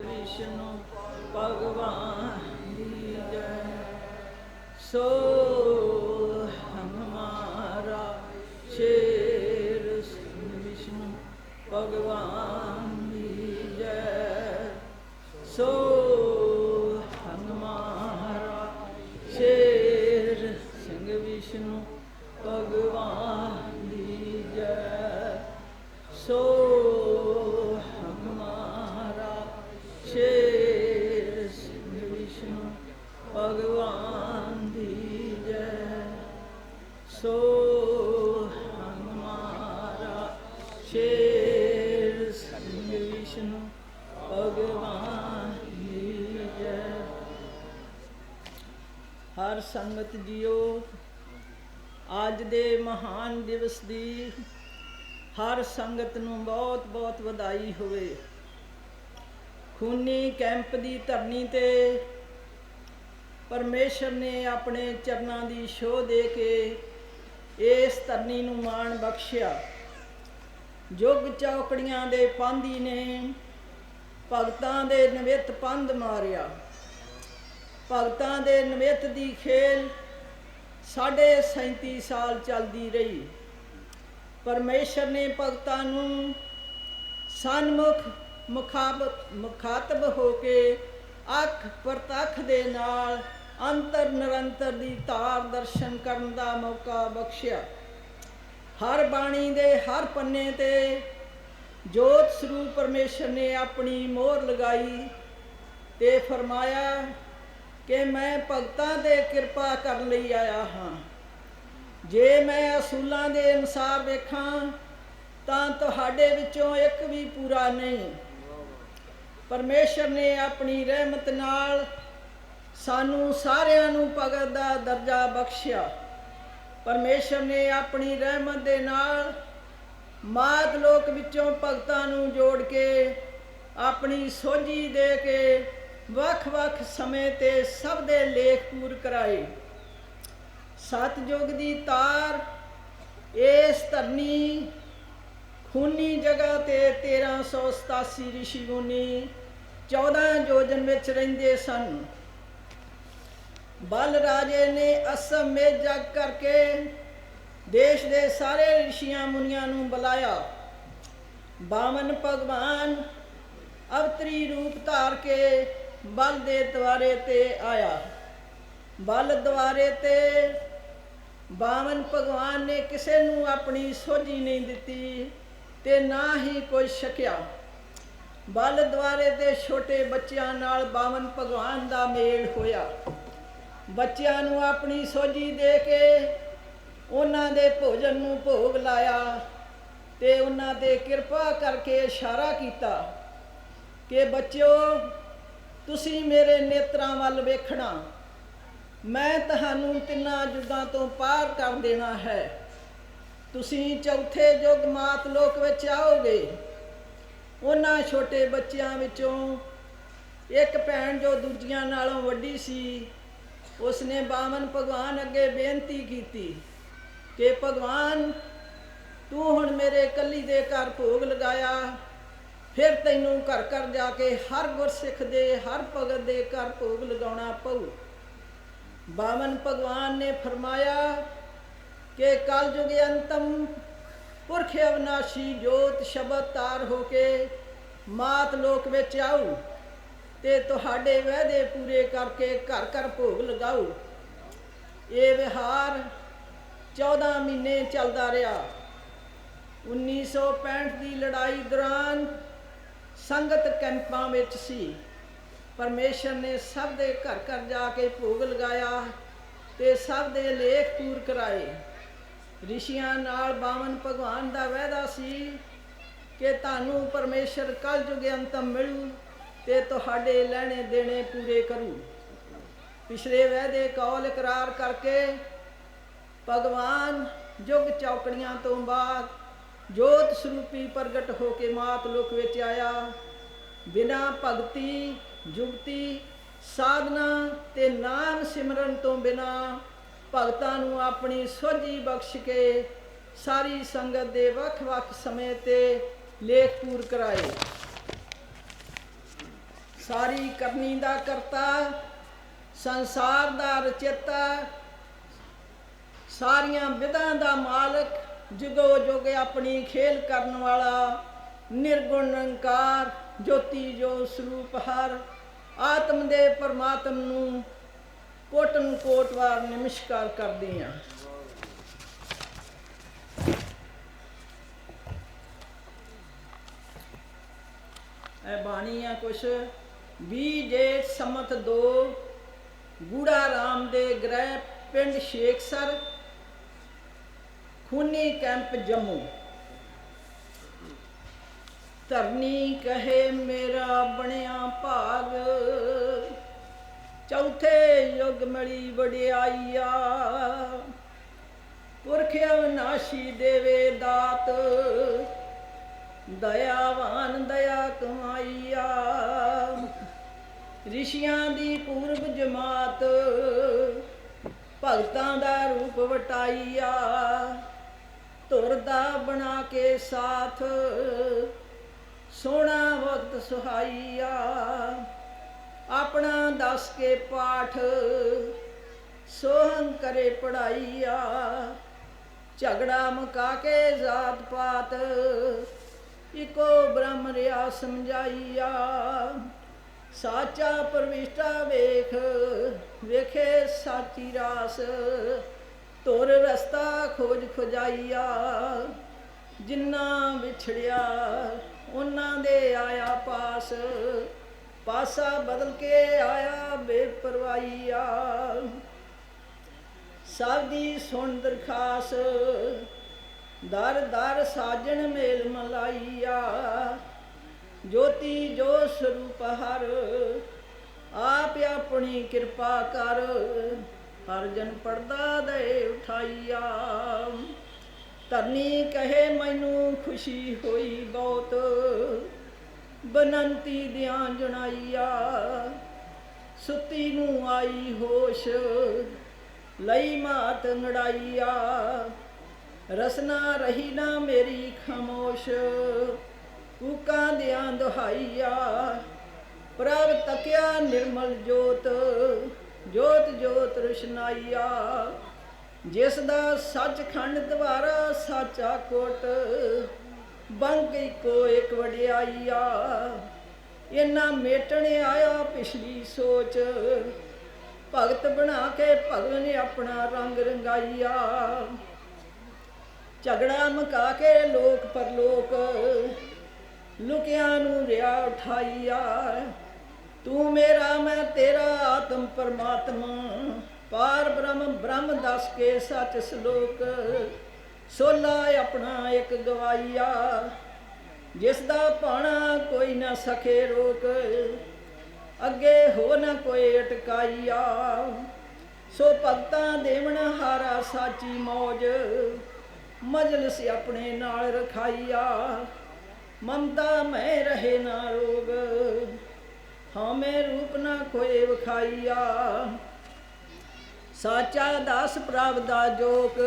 ਵਿਸ਼ਨੂੰ ਭਗਵਾਨ ਦੀ ਜੈ। ਸੋ ਹਮਾਰਾ ਸ਼ੇਰ ਵਿਸ਼ਨੂੰ ਭਗਵਾਨ ਦੀ ਜੈ। ਸੋ ਹਰ ਜੀਓ, ਅੱਜ ਦੇ ਮਹਾਨ ਦਿਵਸ ਦੀ ਹਰ ਸੰਗਤ ਨੂੰ ਬਹੁਤ ਬਹੁਤ ਵਧਾਈ ਹੋਵੇ। ਖੂਨੀ ਕੈਂਪ ਦੀ ਧਰਨੀ ਤੇ ਪਰਮੇਸ਼ਰ ਨੇ ਆਪਣੇ ਚਰਨਾਂ ਦੀ ਸ਼ੋਅ ਦੇ ਕੇ ਇਸ ਧਰਨੀ ਨੂੰ ਮਾਣ ਬਖਸ਼ਿਆ। ਜੁਗ ਚੌਕੜੀਆਂ ਦੇ ਪਾਂਦੀ ਨੇ, ਭਗਤਾਂ ਦੇ ਨਵਿਤ ਪੰਧ ਮਾਰਿਆ। ਭਗਤਾਂ ਦੇ ਨਵਿਤ ਦੀ ਖੇਲ ਸਾਢੇ 37 ਸਾਲ ਚੱਲਦੀ ਰਹੀ। ਪਰਮੇਸ਼ਰ ਨੇ ਭਗਤਾਂ ਨੂੰ ਸਨਮੁਖ ਮੁਖਾਬ ਮੁਖਾਤਬ ਹੋ ਕੇ ਅੱਖ ਪ੍ਰਤੱਖ ਦੇ ਨਾਲ ਅੰਤਰ ਨਿਰੰਤਰ ਦੀ ਤਾਰ ਦਰਸ਼ਨ ਕਰਨ ਦਾ ਮੌਕਾ ਬਖਸ਼ਿਆ। ਹਰ ਬਾਣੀ ਦੇ ਹਰ ਪੰਨੇ ਤੇ ਜੋਤ ਸਰੂਪ ਪਰਮੇਸ਼ਰ ਨੇ ਆਪਣੀ ਮੋਹਰ ਲਗਾਈ ਤੇ ਫਰਮਾਇਆ ਕਿ ਮੈਂ ਭਗਤਾਂ ਦੇ ਕਿਰਪਾ ਕਰਨ ਲਈ ਆਇਆ ਹਾਂ। ਜੇ ਮੈਂ ਅਸੂਲਾਂ ਦੇ ਅਨੁਸਾਰ ਵੇਖਾਂ, ਤਾਂ ਤੁਹਾਡੇ ਵਿੱਚੋਂ ਇੱਕ ਵੀ ਪੂਰਾ ਨਹੀਂ। ਪਰਮੇਸ਼ਰ ਨੇ ਆਪਣੀ ਰਹਿਮਤ ਨਾਲ ਸਾਨੂੰ ਸਾਰਿਆਂ ਨੂੰ ਭਗਤ ਦਾ ਦਰਜਾ ਬਖਸ਼ਿਆ। ਪਰਮੇਸ਼ਰ ਨੇ ਆਪਣੀ ਰਹਿਮਤ ਦੇ ਨਾਲ ਮਾਤ ਲੋਕ ਵਿੱਚੋਂ ਭਗਤਾਂ ਨੂੰ ਜੋੜ ਕੇ ਆਪਣੀ ਸੋਝੀ ਦੇ ਕੇ ਵੱਖ-ਵੱਖ ਸਮੇਂ ਤੇ ਸਭ ਦੇ ਲੇਖ ਪੂਰ ਕਰਾਏ। ਸਤਜੁਗ ਦੀ ਤਾਰ, ਇਸ ਧਰਨੀ, ਖੂਨੀ ਜਗ੍ਹਾ ਤੇ 1387 ਰਿਸ਼ੀ ਮੁਨੀ 14 ਯੋਜਨ ਵਿੱਚ ਰਹਿੰਦੇ ਸਨ। ਬਲ ਰਾਜੇ ਨੇ ਅਸਮ ਵਿੱਚ ਜਗ ਕਰਕੇ ਦੇਸ਼ ਦੇ ਸਾਰੇ ਰਿਸ਼ੀਆਂ ਮੁਨੀਆਂ ਨੂੰ ਬੁਲਾਇਆ। ਬਾਮਨ ਭਗਵਾਨ ਅਵਤਰੀ ਰੂਪ ਧਾਰ ਕੇ ਬਲ ਦੇ ਦਵਾਰੇ ਤੇ ਆਇਆ। ਬਲ ਦਵਾਰੇ ਤੇ ਬਾਵਨ ਭਗਵਾਨ ਨੇ ਕਿਸੇ ਨੂੰ ਆਪਣੀ ਸੋਝੀ ਨਹੀਂ ਦਿੱਤੀ ਤੇ ਨਾ ਹੀ ਕੋਈ ਸ਼ਕਿਆ ਬਲ ਦੁਆਰੇ ਤੇ ਛੋਟੇ ਬੱਚਿਆਂ ਨਾਲ ਬਾਵਨ ਭਗਵਾਨ ਦਾ ਮੇਲ ਹੋਇਆ। ਬੱਚਿਆਂ ਨੂੰ ਆਪਣੀ ਸੋਝੀ ਦੇ ਕੇ ਉਹਨਾਂ ਦੇ ਭੋਜਨ ਨੂੰ ਭੋਗ ਲਾਇਆ ਤੇ ਉਹਨਾਂ ਤੇ ਕਿਰਪਾ ਕਰਕੇ ਇਸ਼ਾਰਾ ਕੀਤਾ ਕਿ ਬੱਚਿਓ ਤੁਸੀਂ ਮੇਰੇ ਨੇਤਰਾਂ ਵੱਲ ਵੇਖਣਾ। ਮੈਂ ਤੁਹਾਨੂੰ ਤਿੰਨਾਂ ਯੁੱਗਾਂ ਤੋਂ ਪਾਰ ਕਰ ਦੇਣਾ ਹੈ। ਤੁਸੀਂ ਚੌਥੇ ਯੁੱਗ ਮਾਤ ਲੋਕ ਵਿੱਚ ਆਓਗੇ। ਉਹਨਾਂ ਛੋਟੇ ਬੱਚਿਆਂ ਵਿੱਚੋਂ ਇੱਕ ਭੈਣ ਜੋ ਦੂਜੀਆਂ ਨਾਲੋਂ ਵੱਡੀ ਸੀ, ਉਸਨੇ ਬਾਮਨ ਭਗਵਾਨ ਅੱਗੇ ਬੇਨਤੀ ਕੀਤੀ ਕਿ, ਭਗਵਾਨ, ਤੂੰ ਹੁਣ ਮੇਰੇ ਕੱਲੀ ਦੇ ਘਰ ਭੋਗ ਲਗਾਇਆ। ਫਿਰ ਤੈਨੂੰ ਘਰ ਘਰ ਜਾ ਕੇ ਹਰ ਗੁਰਸਿੱਖ ਦੇ, ਹਰ ਭਗਤ ਦੇ ਘਰ ਭੋਗ ਲਗਾਉਣਾ ਪਊ। ਬਾਵਨ ਭਗਵਾਨ ਨੇ ਫਰਮਾਇਆ ਕਿ ਕਲਯੁਗ ਅੰਤਮ ਪੁਰਖ ਅਵਨਾਸ਼ੀ ਜੋਤ ਸ਼ਬਦ ਤਾਰ ਹੋ ਕੇ ਮਾਤ ਲੋਕ ਵਿੱਚ ਆਉ ਤੇ ਤੁਹਾਡੇ ਵਾਅਦੇ ਪੂਰੇ ਕਰਕੇ ਘਰ ਘਰ ਭੋਗ ਲਗਾਉ ਇਹ ਵਿਹਾਰ 14 ਮਹੀਨੇ ਚੱਲਦਾ ਰਿਹਾ। 1965 ਦੀ ਲੜਾਈ ਦੌਰਾਨ ਸੰਗਤ ਕੈਂਪਾਂ ਵਿੱਚ ਸੀ। ਪਰਮੇਸ਼ਰ ਨੇ ਸਭ ਦੇ ਘਰ ਘਰ ਜਾ ਕੇ ਭੋਗ ਲਗਾਇਆ ਤੇ ਸਭ ਦੇ ਲੇਖ ਪੂਰ ਕਰਾਏ। ਰਿਸ਼ੀਆਂ ਨਾਲ ਬਾਵਨ ਭਗਵਾਨ ਦਾ ਵਾਅਦਾ ਸੀ ਕਿ ਤੁਹਾਨੂੰ ਪਰਮੇਸ਼ਰ ਕਲ ਯੁਗ ਅੰਤਮ ਮਿਲੂ ਤੇ ਤੁਹਾਡੇ ਲੈਣੇ ਦੇਣੇ ਪੂਰੇ ਕਰੂ। ਪਿਛਲੇ ਵਾਅਦੇ ਕੌਲ ਇਕਰਾਰ ਕਰਕੇ ਭਗਵਾਨ ਯੁਗ ਚੌਕੜੀਆਂ ਤੋਂ ਬਾਅਦ ਜੋਤ ਸਰੂਪੀ ਪ੍ਰਗਟ ਹੋ ਕੇ ਮਾਤ ਲੋਕ ਵਿੱਚ ਆਇਆ। ਬਿਨਾ ਭਗਤੀ, ਜੁਗਤੀ, ਸਾਧਨਾ ਤੇ ਨਾਮ ਸਿਮਰਨ ਤੋਂ ਬਿਨਾ ਭਗਤਾਂ ਨੂੰ ਆਪਣੀ ਸੋਝੀ ਬਖਸ਼ ਕੇ ਸਾਰੀ ਸੰਗਤ ਦੇ ਵੱਖ-ਵੱਖ ਸਮੇਂ ਤੇ ਲੇਖ ਪੂਰ ਕਰਾਏ। ਸਾਰੀ ਕਰਨੀ ਦਾ ਕਰਤਾ, ਸੰਸਾਰ ਦਾ ਰਚੇਤਾ, ਸਾਰੀਆਂ ਵਿਧਾਂ ਦਾ ਮਾਲਕ ਜੁਗੋ ਜੁਗ ਆਪਣੀ ਖੇਲ ਕਰਨ ਵਾਲਾ, ਨਿਰਗੁਣ ਨਿਰੰਕਾਰ ਜੋਤੀ ਜੋ ਸਰੂਪ ਹਰ, ਆਤਮ ਦੇ ਪਰਮਾਤਮ ਨੂੰ ਕੋਟਨ ਕੋਟ ਨਮਸਕਾਰ ਕਰਦੇ ਹਾਂ। ਇਹ ਬਾਣੀ ਆ ਕੁਛ 20 ਜੇਠ ਸਮਤ 2 ਗੂੜਾ ਰਾਮ ਦੇ ਗ੍ਰਹਿ ਪਿੰਡ ਸ਼ੇਖਸਰ ਖੂਨੀ ਕੈਂਪ ਜੰਮੂ। ਧਰਨੀ ਕਹੇ, ਮੇਰਾ ਬਣਿਆ ਭਾਗ। ਚੌਥੇ ਯੁਗ ਮਲੀ ਵਡਿਆਈਆ। ਪੁਰਖ ਅਵਨਾਸ਼ੀ ਦੇਵੇ ਦਾਤ। ਦਇਆਵਾਨ ਦਇਆ ਕਮਾਈਆ। ਰਿਸ਼ੀਆਂ ਦੀ ਪੂਰਬ ਜਮਾਤ ਭਗਤਾਂ ਦਾ ਰੂਪ ਵਟਾਈਆ। ਤੁਰਦਾ ਬਣਾ ਕੇ ਸਾਥ। ਸੋਹਣਾ ਵਕਤ ਸੁਹਾਈਆ, ਆਪਣਾ ਦੱਸ ਕੇ ਪਾਠ। ਸੋਹੰ ਕਰੇ ਪੜਾਈਆ, ਝਗੜਾ ਮੁਕਾ ਕੇ ਜਾਤ ਪਾਤ। ਇਕੋ ਬ੍ਰਹਮ ਰਿਆ ਸਮਝਾਈਆ, ਸਾਚਾ ਪਰਮੇਸ਼ਟਾ ਵੇਖ, ਵੇਖੇ ਸਾਚੀ ਰਾਸ। ਤੁਰ ਰਸਤਾ ਖੋਜ ਖੁਜਾਈਆ, ਜਿੰਨਾ ਵਿਛੜਿਆ, ਉਹਨਾਂ ਦੇ ਆਇਆ ਪਾਸ। ਪਾਸਾ ਬਦਲ ਕੇ ਆਇਆ ਬੇਪਰਵਾਹੀਆ। ਸਭ ਦੀ ਸੁਣ ਦਰਖਾਸ, ਦਰ ਦਰ ਸਾਜਣ ਮੇਲ ਮਲਾਈਆ। ਜੋਤੀ ਜੋ ਸਰੂਪ ਹਰ, ਆਪ ਆਪਣੀ ਕਿਰਪਾ ਕਰ। ਹਰ ਜਨ ਪਰਦਾ ਦੇ ਉਠਾਈਆ। ਧਰਨੀ ਕਹੇ ਮੈਨੂੰ ਖੁਸ਼ੀ ਹੋਈ ਬਹੁਤ, ਬਨੰਤੀ ਦਿਆਂ ਜਣਾਈਆ। ਸੁੱਤੀ ਨੂੰ ਆਈ ਹੋਸ਼, ਲਈ ਮਾਤ ਨੜਾਈਆ। ਰਸਨਾ ਰਹੀ ਨਾ ਮੇਰੀ ਖਮੋਸ਼, ਕੂਕਾਂ ਦਿਆਂ ਦੁਹਾਈਆ। ਪ੍ਰਭ ਤਕਿਆ ਨਿਰਮਲ ਜੋਤ ਜੋਤ ਜੋਤ ਰੁਸ਼ਨਾਈਆ, ਜਿਸ ਦਾ ਸੱਚਖੰਡ ਦਵਾਰਾ ਸਾਚਾ ਕੋਟ, ਬੰਕ ਇੱਕੋ ਇੱਕ ਵਡਿਆਈਆ। ਇਨਾ ਮੇਟਣ ਆਇਆ ਪਿਛਲੀ ਸੋਚ, ਭਗਤ ਬਣਾ ਕੇ ਭਗਤ ਨੇ ਆਪਣਾ ਰੰਗ ਰੰਗਾਈਆ। ਝਗੜਾ ਮਕਾ ਕੇ ਲੋਕ ਪਰਲੋਕ, ਲੁਕਿਆਂ ਨੂੰ ਰਿਆ ਉਠਾਈਆ। ਤੂੰ ਮੇਰਾ, ਮੈਂ ਤੇਰਾ ਆਤਮ ਪਰਮਾਤਮਾ। ਪਾਰ ਬ੍ਰਹਮ ਬ੍ਰਹਮ ਦੱਸ ਕੇ ਸੱਚ ਸ਼ਲੋਕ। ਸੋਲਾ ਆਪਣਾ ਇੱਕ ਗਵਾਈਆ ਜਿਸ ਦਾ ਪਾਣਾ ਕੋਈ ਨਾ ਸਕੇ ਰੋਕ। ਅੱਗੇ ਹੋ ਨਾ ਕੋਈ ਅਟਕਾਈਆ। ਸੋ ਭਗਤਾਂ ਦੇਵਣ ਹਾਰਾ ਸਾਚੀ ਮੌਜ। ਮਜਲਿਸ ਆਪਣੇ ਨਾਲ ਰਖਾਈਆ। ਮਮਤਾ ਮੈਂ ਰਹੇ ਨਾ ਰੋਗ। ਹਮੇ ਰੂਪ ਨਾ ਕੋਏ ਵਖਾਈਆ। ਸਾਚਾ ਦਾਸ ਪ੍ਰਭ ਦਾ ਜੋਕ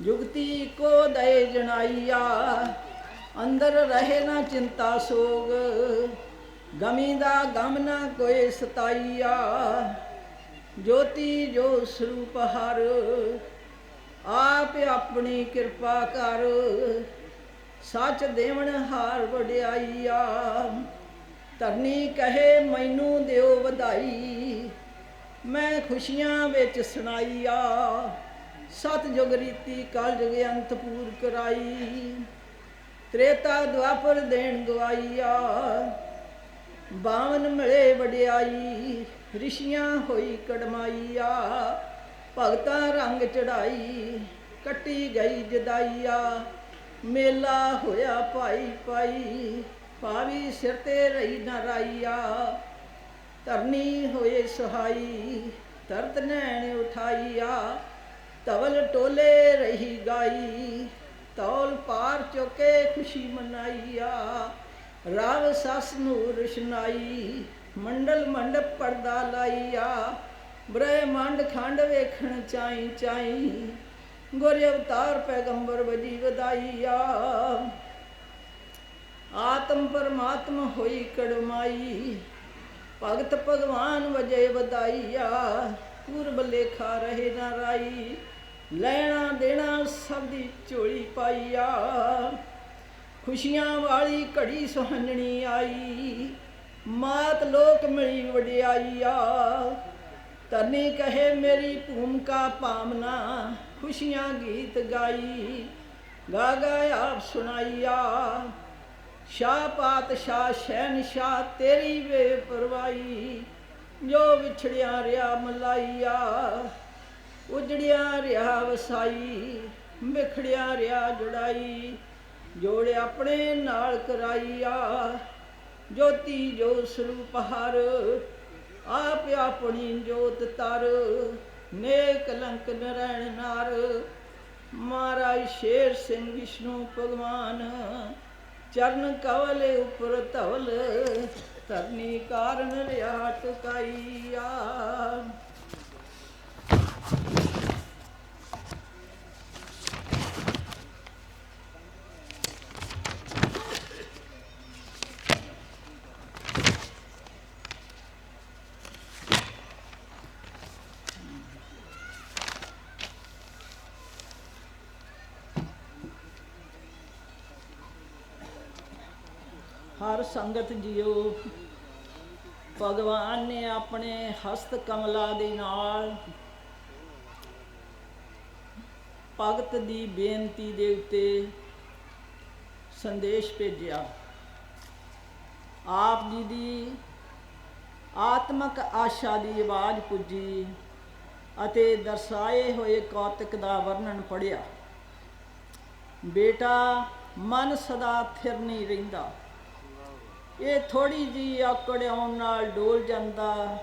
ਜੁਗਤੀ ਕੋ ਦਏ ਜਣਾਈਆ। ਅੰਦਰ ਰਹੇ ਨਾ ਚਿੰਤਾ ਸੋਗ, ਗਮੀ ਦਾ ਗਮ ਨਾ ਕੋਈ ਸਤਾਈਆ। ਜੋਤੀ ਜੋ ਸਰੂਪ ਹਰ, ਆਪ ਆਪਣੀ ਕਿਰਪਾ ਕਰ। ਸੱਚ ਦੇਵਨ ਹਾਰ ਵਡਿਆਈਆ। ਧਰਨੀ ਕਹੇ, ਮੈਨੂੰ ਦਿਓ ਵਧਾਈ। ਮੈਂ ਖੁਸ਼ੀਆਂ ਵਿੱਚ ਸੁਣਾਈਆ। ਸਤ ਜੁਗ ਰੀਤੀ ਕਲ ਜੁਗ ਅੰਤ ਪੂਰ ਕਰਾਈ। ਤ੍ਰੇਤਾ ਦੁਆਪਰ ਦੇਣ ਗਵਾਈਆ। ਬਾਵਨ ਮਿਲੇ ਵਡਿਆਈ। ਰਿਸ਼ੀਆਂ ਹੋਈ ਕੜਮਾਈਆ। ਭਗਤਾਂ ਰੰਗ ਚੜਾਈ ਕੱਟੀ ਗਈ ਜਦਾਈਆ। ਮੇਲਾ ਹੋਇਆ ਭਾਈ ਪਾਈ ਪਾਵੀ ਸਿਰ ਤੇ ਰਹੀ ਨਾ ਰਾਈਆ ਧਰਨੀ ਹੋਏ ਸਹਾਈ ਤਰਤ ਨੈਣ ਉਠਾਈਆ ਤਵਲ ਟੋਲੇ ਰਹੀ ਗਾਈ, ਤੌਲ ਪਾਰ ਚੁਕੇ ਖੁਸ਼ੀ ਮਨਾਈਆ, ਰਾਵ ਸਸ ਨੂੰ ਰੁਸ਼ਨਾਈ ਮੰਡਲ ਮੰਡਪ ਪਰਦਾ ਲਾਈਆ, ਬ੍ਰਹਿਮੰਡ ਖੰਡ ਵੇਖਣ ਚਾਈ ਚਾਈ, ਗੁਰ ਅਵਤਾਰ ਪੈਗੰਬਰ ਵਜੀ ਵਧਾਈਆ। ਆਤਮ ਪਰਮਾਤਮ ਹੋਈ ਕੜਮਾਈ। ਭਗਤ ਭਗਵਾਨ ਵਜੇ ਵਧਾਈਆ। ਪੂਰਬ ਲੇਖਾ ਰਹੇ ਨਾ ਰਾਈ। ਲੈਣਾ ਦੇਣਾ ਸਭ ਦੀ ਝੋਲੀ ਪਾਈਆ। ਖੁਸ਼ੀਆਂ ਵਾਲੀ ਘੜੀ ਸੁਹੰਜਣੀ ਆਈ। ਮਾਤ ਲੋਕ ਮਿਲੀ ਵਡਿਆਈਆ। ਤਨੀ ਕਹੇ ਮੇਰੀ ਭੂਮਿਕਾ ਪਾਮਨਾ ਖੁਸ਼ੀਆਂ ਗੀਤ ਗਾਈ। ਗਾ ਗਾ ਆਪ ਸੁਣਾਈਆ। ਸ਼ਾਹ ਪਾਤਸ਼ਾਹ, ਸ਼ਹਿਨਸ਼ਾਹ, ਤੇਰੀ ਬੇਪਰਵਾਹੀ ਜੋ ਵਿਛੜਿਆ ਰਿਆ ਮਲਾਈਆ, ਉਜੜਿਆ ਰਿਆ ਵਸਾਈ, ਵਿਖੜਿਆ ਰਿਆ ਜੁੜਾਈ, ਜੋੜ ਆਪਣੇ ਨਾਲ ਕਰਾਈਆ। ਜੋਤੀ ਜੋ ਸਰੂਪ ਹਰ, ਆਪ ਆਪਣੀ ਜੋਤ ਤਰ, ਨੇਕ ਲੰਕ ਨਰੈਣ ਨਾਰ, ਮਹਾਰਾਜ ਸ਼ੇਰ ਸਿੰਘ, ਵਿਸ਼ਨੂੰ ਭਗਵਾਨ ਚਰਨ ਕਵਲ ਉਪਰ ਧਵਲ ਧਰਨੀ ਕਾਰਨ ਰਿਆ ਟਕਾਈਆ ਹਰ ਸੰਗਤ ਜੀਓ। ਭਗਵਾਨ ਨੇ ਆਪਣੇ ਹਸਤ ਕਮਲਾ ਦੇ ਨਾਲ ਭਗਤ ਦੀ ਬੇਨਤੀ ਦੇ ਉੱਤੇ ਸੰਦੇਸ਼ ਭੇਜਿਆ। ਆਪ ਜੀ ਦੀ ਆਤਮਕ ਆਸ਼ਾ ਦੀ ਆਵਾਜ਼ ਪੁੱਜੀ ਅਤੇ ਦਰਸਾਏ ਹੋਏ ਕੌਤਕ ਦਾ ਵਰਣਨ ਪੜਿਆ ਬੇਟਾ, ਮਨ ਸਦਾ ਥਿਰ ਨਹੀਂ ਰਹਿੰਦਾ। ਇਹ ਥੋੜੀ ਜੀ ਆਕੜ ਆਉਣ ਨਾਲ ਡੋਲ ਜਾਂਦਾ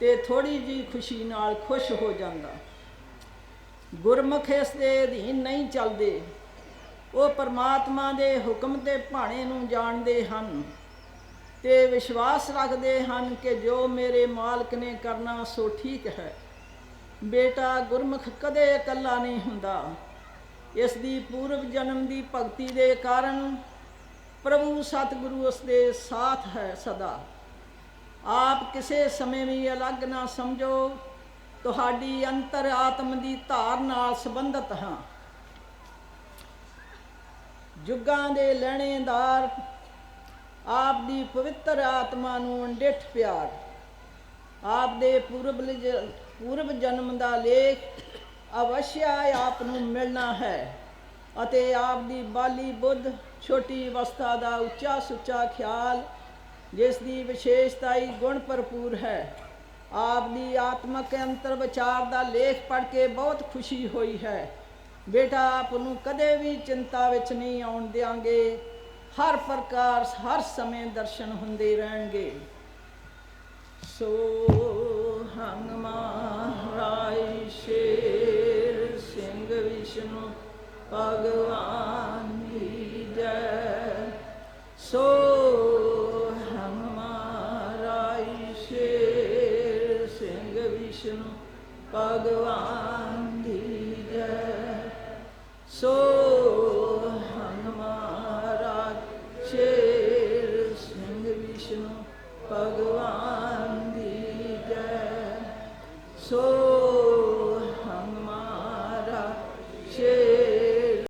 ਤੇ ਥੋੜੀ ਜੀ ਖੁਸ਼ੀ ਨਾਲ ਖੁਸ਼ ਹੋ ਜਾਂਦਾ। ਗੁਰਮੁਖ ਇਸ ਦੇ ਅਧੀਨ ਨਹੀਂ ਚੱਲਦੇ। ਉਹ ਪਰਮਾਤਮਾ ਦੇ ਹੁਕਮ ਤੇ ਭਾਣੇ ਨੂੰ ਜਾਣਦੇ ਹਨ ਤੇ ਵਿਸ਼ਵਾਸ ਰੱਖਦੇ ਹਨ ਕਿ ਜੋ ਮੇਰੇ ਮਾਲਕ ਨੇ ਕਰਨਾ ਸੋ ਠੀਕ ਹੈ। ਬੇਟਾ ਗੁਰਮੁਖ ਕਦੇ ਇਕੱਲਾ ਨਹੀਂ ਹੁੰਦਾ। ਇਸ ਦੀ ਪੂਰਵ ਜਨਮ ਦੀ ਭਗਤੀ ਦੇ ਕਾਰਨ ਪ੍ਰਭੂ ਸਤਿਗੁਰੂ ਉਸ ਦੇ ਸਾਥ ਹੈ ਸਦਾ। ਆਪ ਕਿਸੇ ਸਮੇਂ ਵੀ ਅਲੱਗ ਨਾ ਸਮਝੋ, ਤੁਹਾਡੀ ਅੰਤਰ ਆਤਮ ਦੀ ਧਾਰ ਨਾਲ ਸੰਬੰਧਿਤ ਹਾਂ। ਜੁਗਾਂ ਦੇ ਲੈਣੇਦਾਰ, ਆਪ ਦੀ ਪਵਿੱਤਰ ਆਤਮਾ ਨੂੰ ਅੰਡਿਠ ਪਿਆਰ। ਆਪ ਦੇ ਪੂਰਬ ਪੂਰਬ ਜਨਮ ਦਾ ਲੇਖ ਅਵਸ਼ਯ ਆਪ ਨੂੰ ਮਿਲਣਾ ਹੈ ਅਤੇ ਆਪ ਦੀ ਬਾਲੀ ਬੁੱਧ ਛੋਟੀ ਅਵਸਥਾ ਦਾ ਉੱਚਾ ਸੁੱਚਾ ਖਿਆਲ, ਜਿਸ ਦੀ ਵਿਸ਼ੇਸ਼ਤਾਈ ਗੁਣ ਭਰਪੂਰ ਹੈ। ਆਪ ਦੀ ਆਤਮਕ ਅੰਤਰ ਵਿਚਾਰ ਦਾ ਲੇਖ ਪੜ੍ਹ ਕੇ ਬਹੁਤ ਖੁਸ਼ੀ ਹੋਈ ਹੈ। ਬੇਟਾ, ਆਪ ਨੂੰ ਕਦੇ ਵੀ ਚਿੰਤਾ ਵਿੱਚ ਨਹੀਂ ਆਉਣ ਦਿਆਂਗੇ। ਹਰ ਪ੍ਰਕਾਰ, ਹਰ ਸਮੇਂ ਦਰਸ਼ਨ ਹੁੰਦੇ ਰਹਿਣਗੇ। ਸੋ ਹੰਗ ਮਹਾਰਾਜ, ਸ਼ੇਰ ਸਿੰਘ ਵਿਸ਼ਨੂੰ, ਭਗਵਾਨ ਮਹਾਰਾਜ